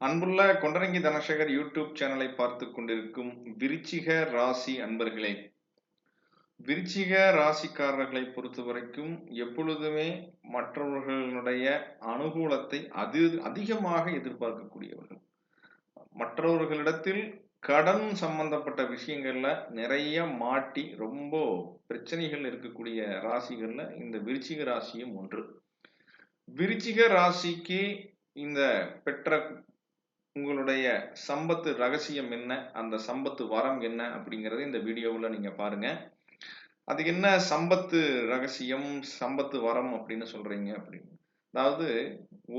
அன்புள்ள கொண்டரங்கி தனசேகர் யூடியூப் சேனலை பார்த்து கொண்டிருக்கும் விருச்சிக ராசி அன்பர்களே விருச்சிக ராசிக்காரர்களை பொறுத்த வரைக்கும் எப்பொழுதுமே மற்றவர்களுடைய அனுகூலத்தை அது அதிகமாக எதிர்பார்க்கக்கூடியவர்கள். மற்றவர்களிடத்தில் கடன் சம்பந்தப்பட்ட விஷயங்கள்ல நிறைய மாட்டி ரொம்ப பிரச்சனைகள் இருக்கக்கூடிய ராசிகள்ல இந்த விருச்சிக ராசியும் ஒன்று. விருச்சிக ராசிக்கு இந்த பெற்ற உங்களுடைய சம்பத்து ரகசியம் என்ன? அந்த சம்பத்து வரம் என்ன? அப்படிங்கிறத இந்த வீடியோவில் நீங்கள் பாருங்கள் அது என்ன சம்பத்து ரகசியம் சம்பத்து வரம் அப்படின்னு சொல்கிறீங்க அப்படின்னு? அதாவது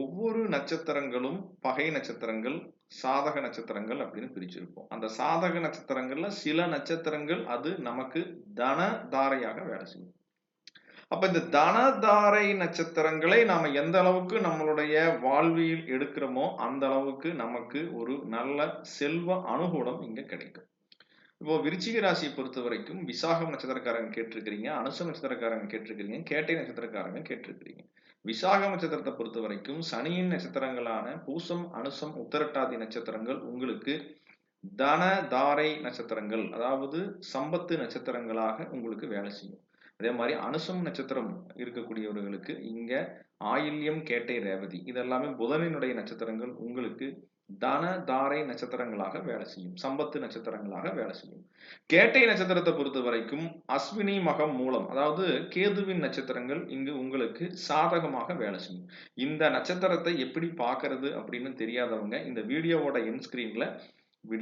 ஒவ்வொரு நட்சத்திரங்களும் பகை நட்சத்திரங்கள் சாதக நட்சத்திரங்கள் அப்படின்னு பிரிச்சிருப்போம். அந்த சாதக நட்சத்திரங்கள்ல சில நட்சத்திரங்கள் அது நமக்கு தன தாரையாக வேலை செய்யும். அப்ப இந்த தனதாரை நட்சத்திரங்களை நாம எந்த அளவுக்கு நம்மளுடைய வாழ்வியல் எடுக்கிறோமோ அந்த அளவுக்கு நமக்கு ஒரு நல்ல செல்வ அனுகூலம் இங்க கிடைக்கும். இப்போ விருச்சிக ராசியை பொறுத்த வரைக்கும் விசாகம் நட்சத்திரக்காரங்க கேட்டிருக்கிறீங்க அனுச நட்சத்திரக்காரங்க கேட்டிருக்கிறீங்க கேட்டை நட்சத்திரக்காரங்க கேட்டிருக்கிறீங்க. விசாக நட்சத்திரத்தை பொறுத்த வரைக்கும் சனியின் நட்சத்திரங்களான பூசம் அனுசம் உத்தரட்டாதி நட்சத்திரங்கள் உங்களுக்கு தன தாரை நட்சத்திரங்கள் அதாவது சம்பத்து நட்சத்திரங்களாக உங்களுக்கு வேலை செய்யும். அதே மாதிரி அனுசம் நட்சத்திரம் இருக்கக்கூடியவர்களுக்கு இங்க ஆயில்யம் கேட்டை ரேவதி இதெல்லாமே புதனினுடைய நட்சத்திரங்கள் உங்களுக்கு தன தாரை நட்சத்திரங்களாக வேலை செய்யும். சம்பத்து நட்சத்திரங்களாக வேலை செய்யும். கேட்டை நட்சத்திரத்தை பொறுத்த வரைக்கும் அஸ்வினி மகம் மூலம் அதாவது கேதுவின் நட்சத்திரங்கள் இங்கு உங்களுக்கு சாதகமாக வேலை செய்யும். இந்த நட்சத்திரத்தை எப்படி பார்க்கறது அப்படின்னு தெரியாதவங்க இந்த வீடியோவோட என் ஸ்கிரீன்ல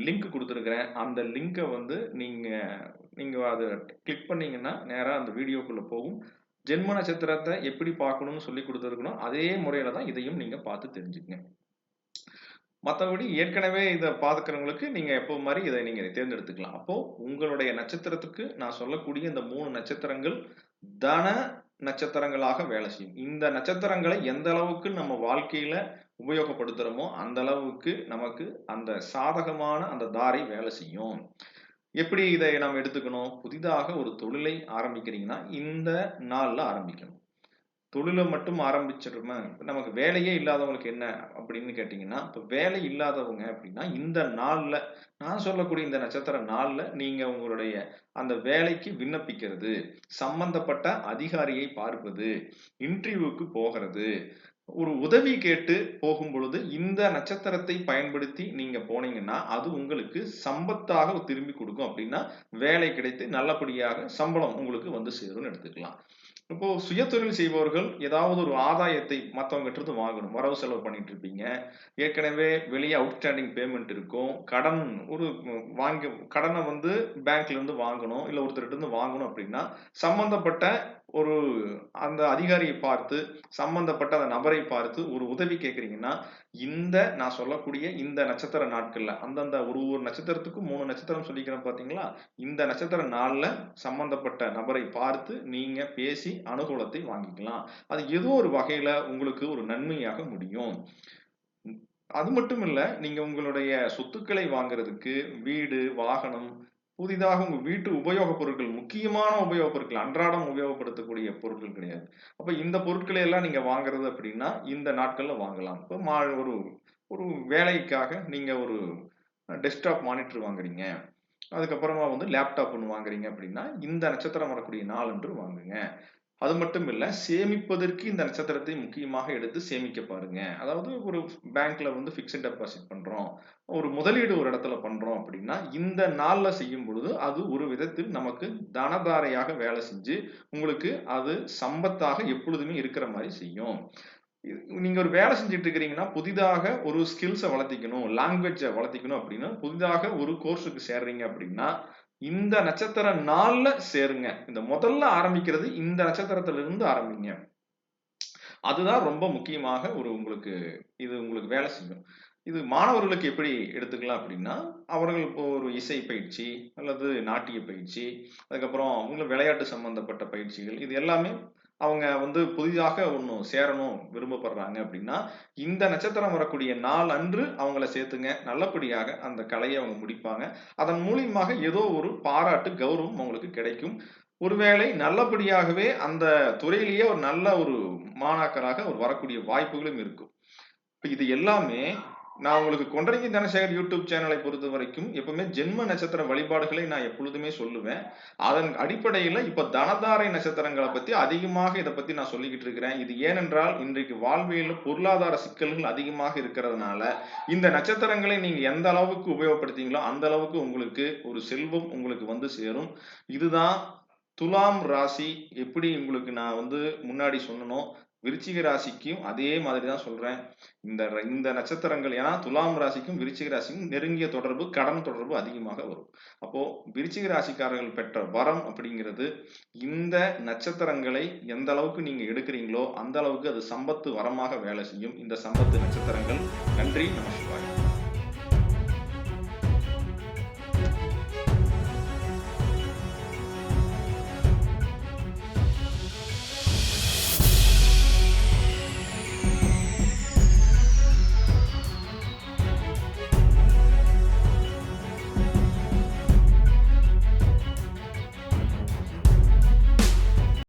லிங்க் கொடுத்துருக்குறேன். அந்த லிங்கை வந்து நீங்கள் நீங்கள் அதை கிளிக் பண்ணீங்கன்னா நேராக அந்த வீடியோக்குள்ளே போகும். ஜென்ம நட்சத்திரத்தை எப்படி பார்க்கணும்னு சொல்லி கொடுத்துருக்கணும். அதே முறையில் தான் இதையும் நீங்கள் பார்த்து தெரிஞ்சுக்கங்க. மற்றபடி ஏற்கனவே இதை பார்த்துக்கிறவங்களுக்கு நீங்கள் எப்போ மாதிரி இதை நீங்கள் தேர்ந்தெடுத்துக்கலாம். அப்போ உங்களுடைய நட்சத்திரத்துக்கு நான் சொல்லக்கூடிய இந்த மூணு நட்சத்திரங்கள் தன நட்சத்திரங்களாக வேலை செய்யும். இந்த நட்சத்திரங்களை எந்த அளவுக்கு நம்ம வாழ்க்கையில உபயோகப்படுத்துகிறோமோ அந்த அளவுக்கு நமக்கு அந்த சாதகமான அந்த தாரை வேலை செய்யும். எப்படி இதை நம்ம எடுத்துக்கணும்? புதிதாக ஒரு தொழிலை ஆரம்பிக்கிறீங்கன்னா இந்த நாளில் ஆரம்பிக்கணும். தொழிலை மட்டும் ஆரம்பிச்சிருமே நமக்கு வேலையே இல்லாதவங்களுக்கு என்ன அப்படின்னு கேட்டிங்கன்னா இப்போ வேலை இல்லாதவங்க அப்படின்னா இந்த நாளில் நான் சொல்லக்கூடிய இந்த நட்சத்திர நாளில் நீங்கள் உங்களுடைய அந்த வேலைக்கு விண்ணப்பிக்கிறது. சம்பந்தப்பட்ட அதிகாரியை பார்ப்பது இன்டர்வியூக்கு போகிறது. ஒரு உதவி கேட்டு போகும் பொழுது இந்த நட்சத்திரத்தை பயன்படுத்தி நீங்க போனீங்கன்னா அது உங்களுக்கு சம்பத்தாக திரும்பி கொடுக்கும். அப்படின்னா வேலை கிடைத்து நல்லபடியாக சம்பளம் உங்களுக்கு வந்து சேரும்னு எடுத்துக்கலாம். இப்போ சுயதொழில் செய்பவர்கள் ஏதாவது ஒரு ஆதாயத்தை மற்றவங்க வாங்கணும். வரவு செலவு பண்ணிட்டு இருப்பீங்க. ஏற்கனவே வெளியே அவுட்ஸ்டாண்டிங் பேமெண்ட் இருக்கும். கடன் ஒரு வாங்கி கடனை வந்து பேங்க்ல இருந்து வாங்கணும் இல்லை ஒருத்தர்கிட்ட இருந்து வாங்கணும் அப்படின்னா சம்பந்தப்பட்ட ஒரு அந்த அதிகாரியை பார்த்து சம்பந்தப்பட்ட அந்த நபரை பார்த்து ஒரு உதவி கேட்குறீங்கன்னா இந்த நான் சொல்லக்கூடிய இந்த நட்சத்திர நாட்கள்ல அந்தந்த ஒரு ஒரு நட்சத்திரத்துக்கும் மூணு நட்சத்திரம் சொல்லிக்கிறேன் பார்த்தீங்களா இந்த நட்சத்திர நாளில் சம்பந்தப்பட்ட நபரை பார்த்து நீங்க பேசி அனுகூலத்தை வாங்கிக்கலாம். அது ஏதோ ஒரு வகையில உங்களுக்கு ஒரு நன்மையாக முடியும். அது மட்டும் இல்லை நீங்க உங்களுடைய சொத்துக்களை வாங்குறதுக்கு வீடு வாகனம் புதிதாக உங்க வீட்டு உபயோக பொருட்கள் முக்கியமான உபயோகப் பொருட்கள் அன்றாடம் உபயோகப்படுத்தக்கூடிய பொருட்கள் கிடையாது. அப்ப இந்த பொருட்களை எல்லாம் நீங்க வாங்குறது அப்படின்னா இந்த நாட்கள்ல வாங்கலாம். இப்போ மா ஒரு ஒரு வேலைக்காக நீங்க ஒரு டெஸ்க்டாப் மானிட்டர் வாங்குறீங்க. அதுக்கப்புறமா வந்து லேப்டாப் ஒன்று வாங்குறீங்க அப்படின்னா இந்த நட்சத்திரம் வரக்கூடிய நாள் என்று வாங்குங்க. அது மட்டும் இல்லை சேமிப்பதற்கு இந்த நட்சத்திரத்தை முக்கியமாக எடுத்து சேமிக்க பாருங்க. அதாவது ஒரு பேங்க்ல வந்து பிக்சட் டெபாசிட் பண்றோம். ஒரு முதலீடு ஒரு இடத்துல பண்றோம் அப்படின்னா இந்த நாளில் செய்யும் பொழுது அது ஒரு விதத்தில் நமக்கு தனதாரையாக வேலை செஞ்சு உங்களுக்கு அது சம்பத்தாக எப்பொழுதுமே இருக்கிற மாதிரி செய்யும். நீங்க ஒரு வேலை செஞ்சுட்டு இருக்கிறீங்கன்னா புதிதாக ஒரு ஸ்கில்ஸை வளர்த்திக்கணும் லாங்குவேஜை வளர்த்திக்கணும் அப்படின்னா புதிதாக ஒரு கோர்ஸுக்கு சேர்றீங்க அப்படின்னா இந்த நட்சத்திர நாள்ல சேருங்க. இந்த முதல்ல ஆரம்பிக்கிறது இந்த நட்சத்திரத்துல இருந்து ஆரம்பிங்க. அதுதான் ரொம்ப முக்கியமாக ஒரு உங்களுக்கு இது உங்களுக்கு வேலை செய்யும். இது மாணவர்களுக்கு எப்படி எடுத்துக்கலாம் அப்படின்னா அவர்கள் இப்போ ஒரு இசை பயிற்சி அல்லது நாட்டிய பயிற்சி அதுக்கப்புறம் அவங்களும் விளையாட்டு சம்பந்தப்பட்ட பயிற்சிகள் இது எல்லாமே அவங்க வந்து புதிதாக ஒன்று சேரணும் விரும்பப்படுறாங்க அப்படின்னா இந்த நட்சத்திரம் வரக்கூடிய நாள் அன்று அவங்கள சேர்த்துங்க. நல்லபடியாக அந்த கலையை அவங்க முடிப்பாங்க. அதன் மூலியமாக ஏதோ ஒரு பாராட்டு கௌரவம் அவங்களுக்கு கிடைக்கும். ஒருவேளை நல்லபடியாகவே அந்த துறையிலேயே ஒரு நல்ல ஒரு மாணாக்கராக ஒரு வரக்கூடிய வாய்ப்புகளும் இருக்கும். இப்போ இது எல்லாமே நான் உங்களுக்கு கொண்டரங்கி தனசேகர் யூடியூப் சேனலை பொறுத்த வரைக்கும் எப்பவுமே ஜென்ம நட்சத்திர வழிபாடுகளை நான் எப்பொழுதுமே சொல்லுவேன். அதன் அடிப்படையில் இப்ப தனதாரை நட்சத்திரங்களை பத்தி அதிகமாக இதை பத்தி நான் சொல்லிக்கிட்டு இருக்கிறேன். இது ஏனென்றால் இன்றைக்கு வாழ்வியல் பொருளாதார சிக்கல்கள் அதிகமாக இருக்கிறதுனால இந்த நட்சத்திரங்களை நீங்க எந்த அளவுக்கு உபயோகப்படுத்தீங்களோ அந்த அளவுக்கு உங்களுக்கு ஒரு செல்வம் உங்களுக்கு வந்து சேரும். இதுதான் துலாம் ராசி. எப்படி உங்களுக்கு நான் வந்து முன்னாடி சொன்னனோ விருச்சிக ராசிக்கும் அதே மாதிரி தான் சொல்றேன். இந்த இந்த நட்சத்திரங்கள் ஏன்னா துலாம் ராசிக்கும் விருச்சிக ராசிக்கும் நெருங்கிய தொடர்பு கடன் தொடர்பு அதிகமாக வரும். அப்போ விருச்சிக ராசிக்காரர்கள் பெற்ற வரம் அப்படிங்கிறது இந்த நட்சத்திரங்களை எந்த அளவுக்கு நீங்க எடுக்கிறீங்களோ அந்த அளவுக்கு அது சம்பத்து வரமாக வேலை செய்யும். இந்த சம்பத்து நட்சத்திரங்கள். நன்றி நமஸ்காரம்.